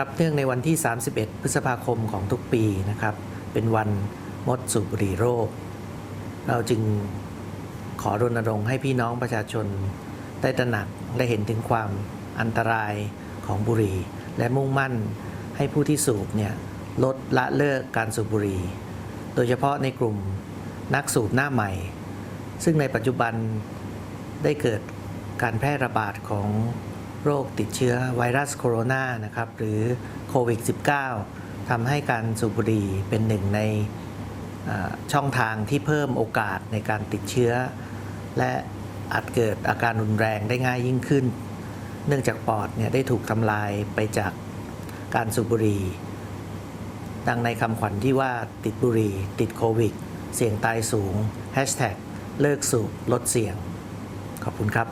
ครับเนื่องในวันที่ 31 พฤษภาคมของทุกปีนะครับ เป็นวันงดสูบบุหรี่โรคเราจึงขอรณรงค์ให้พี่น้องประชาชนได้ตระหนักได้เห็นถึงความอันตรายของบุหรี่ และมุ่งมั่นให้ผู้ที่สูบเนี่ยลดละเลิกการสูบบุหรี่ โดยเฉพาะในกลุ่มนักสูบหน้าใหม่ ซึ่งในปัจจุบันได้เกิดการแพร่ระบาดของ โรคติดเชื้อไวรัสโคโรนานะครับหรือโควิด -19 ทำให้การสูบบุหรี่เป็นหนึ่งในช่องทางที่เพิ่มโอกาสในการติดเชื้อ และอาจเกิดอาการรุนแรงได้ง่ายยิ่งขึ้น เนื่องจากปอดเนี่ยได้ถูกทำลายไปจากการสูบบุหรี่ดังในคำขวัญที่ว่าติดบุหรี่ ติดโควิด เสี่ยงตายสูง Hashtag เลิกสูบลดเสี่ยง ขอบคุณครับ